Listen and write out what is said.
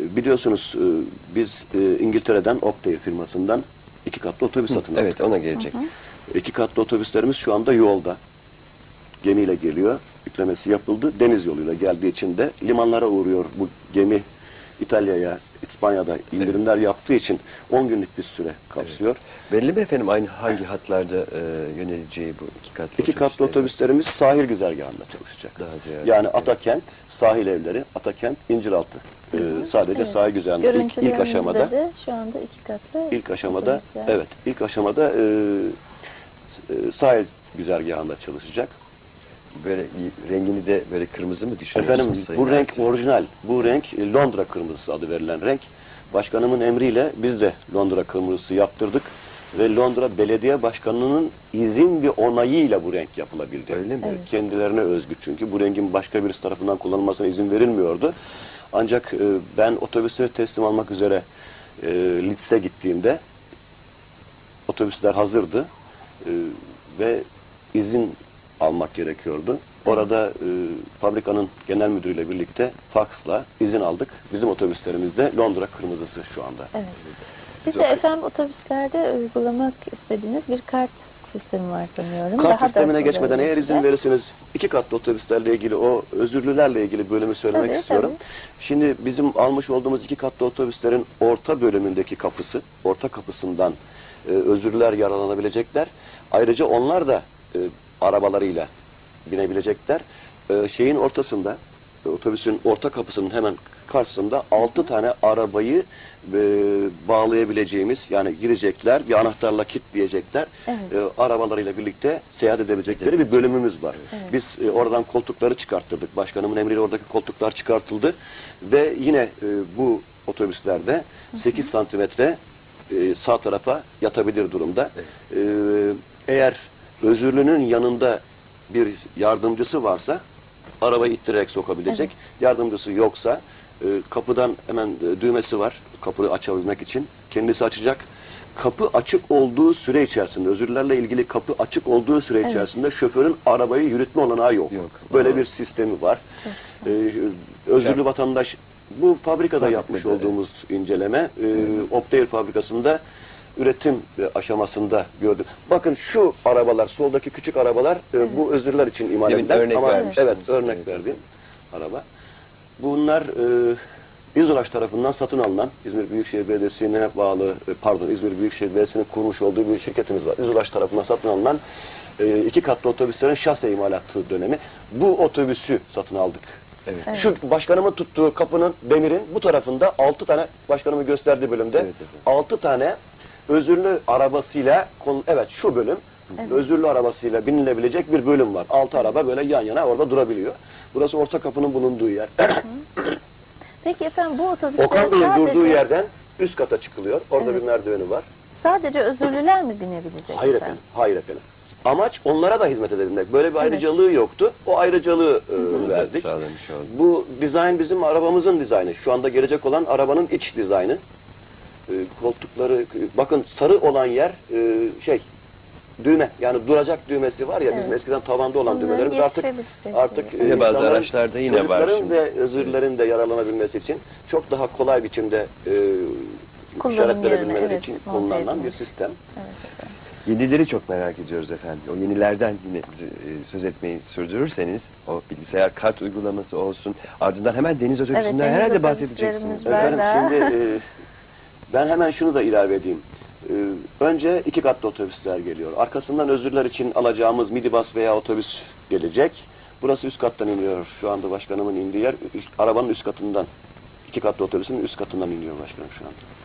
E, Biliyorsunuz e, biz e, İngiltere'den Optare firmasından iki katlı otobüs satın aldık. Evet ona gelecek. İki katlı otobüslerimiz şu anda yolda. Gemiyle geliyor. Yüklemesi yapıldı. Deniz yoluyla geldiği için de limanlara uğruyor bu gemi. İtalya'ya, İspanya'da indirimler yaptığı için 10 günlük bir süre kapsıyor. Belli mi efendim aynı hangi hatlarda e, yöneleceği bu iki katlı İki katlı otobüslerimiz sahil güzergahında çalışacak. Daha ziyade. Yani Atakent, sahil evleri, Atakent, İnciraltı. Ee, sadece Evet. sahil güzergahında ilk, ilk aşamada de şu anda iki katlı ilk aşamada evet ilk aşamada e, e, sahil güzergahında çalışacak. Böyle rengini de böyle kırmızı mı düşünüyorsunuz? Efendim Sayın bu renk Ertuğrul? orijinal. Bu renk e, Londra kırmızısı adı verilen renk. Başkanımın emriyle biz de Londra kırmızısı yaptırdık ve Londra Belediye Başkanı'nın izin ve onayıyla bu renk yapılabildi. Öyle mi? Evet, Kendilerine özgü çünkü bu rengin başka birisi tarafından kullanılmasına izin verilmiyordu. Ancak e, ben otobüsleri teslim almak üzere e, Litz'e gittiğimde otobüsler hazırdı e, ve izin almak gerekiyordu. Orada e, fabrikanın genel müdürüyle birlikte faksla izin aldık. Bizim otobüslerimizde Londra kırmızısı şu anda. Evet. Bir de efendim otobüslerde uygulamak istediğiniz bir kart sistemi var sanıyorum. Kart Daha da sistemine kolay geçmeden eğer izin verirseniz iki katlı otobüslerle ilgili o özürlülerle ilgili bölümü söylemek Tabii, istiyorum. tabii. Şimdi bizim almış olduğumuz iki katlı otobüslerin orta bölümündeki kapısı, orta kapısından e, özürlüler yararlanabilecekler. Ayrıca onlar da e, arabalarıyla binebilecekler. E, şeyin ortasında, e, otobüsün orta kapısının hemen karşısında altı tane arabayı e, bağlayabileceğimiz yani girecekler bir anahtarla kilitleyecekler. Evet. E, arabalarıyla birlikte seyahat edebilecekleri bir bölümümüz var. Biz e, oradan koltukları çıkarttırdık. Başkanımın emriyle oradaki koltuklar çıkartıldı ve yine e, bu otobüslerde 8 santimetre e, sağ tarafa yatabilir durumda. E, eğer özürlünün yanında bir yardımcısı varsa arabayı ittirerek sokabilecek. Yardımcısı yoksa e, kapıdan hemen e, düğmesi var kapıyı açabilmek için. Kendisi açacak. Kapı açık olduğu süre içerisinde, özürlerle ilgili kapı açık olduğu süre içerisinde şoförün arabayı yürütme olanağı yok. Yok. Böyle Ama- bir sistemi var. E, özürlü vatandaş bu fabrikada Fabrikada, yapmış evet. olduğumuz inceleme e, Optare fabrikasında üretim e, aşamasında gördük. Bakın şu arabalar, soldaki küçük arabalar e, bu özürler için imal Demin edilen örnek ama vermiştiniz. evet örnek Evet. verdiğim araba. Bunlar e, İzolaş tarafından satın alınan İzmir Büyükşehir Belediyesi'ne bağlı e, pardon İzmir Büyükşehir Belediyesi'nin kurmuş olduğu bir şirketimiz var. İzolaş tarafından satın alınan e, iki katlı otobüslerin şase imalatı dönemi. Bu otobüsü satın aldık. Evet. Şu başkanımın tuttuğu kapının demirin bu tarafında altı tane başkanımı gösterdiği bölümde Evet, evet. altı tane özürlü arabasıyla evet şu bölüm özürlü arabasıyla binilebilecek bir bölüm var. Altı araba böyle yan yana orada durabiliyor. Burası orta kapının bulunduğu yer. Peki efendim bu otobüslere Okan Bey'in sadece, durduğu yerden üst kata çıkılıyor. Orada bir merdiveni var. sadece özürlüler mi binebilecek Hayır efendim. Hayır efendim. Amaç onlara da hizmet edebilmek. Böyle bir ayrıcalığı yoktu. O ayrıcalığı e, verdik. Sağlamış. Bu dizayn bizim arabamızın dizaynı. Şu anda gelecek olan arabanın iç dizaynı. E, koltukları, e, bakın sarı olan yer e, şey düğme. Yani duracak düğmesi var ya bizim Evet. eskiden tavanda olan düğmelerimiz artık artık Yine bazı araçlarda yine var şimdi. ve özürlerin de yararlanabilmesi için çok daha kolay biçimde e, Kullanım işaret yerine, verebilmeleri evet, için kullanılan bir sistem. Yenileri çok merak ediyoruz efendim. O yenilerden yine bize e, söz etmeyi sürdürürseniz o bilgisayar kart uygulaması olsun. Ardından hemen deniz otobüsünden deniz herhalde bahsedeceksiniz. Efendim şimdi e, ben hemen şunu da ilave edeyim. E, önce iki katlı otobüsler geliyor. Arkasından özürler için alacağımız midibus veya otobüs gelecek. Burası üst kattan iniyor. Şu anda başkanımın indiği yer arabanın üst katından. iki katlı otobüsün üst katından iniyor başkanım şu anda.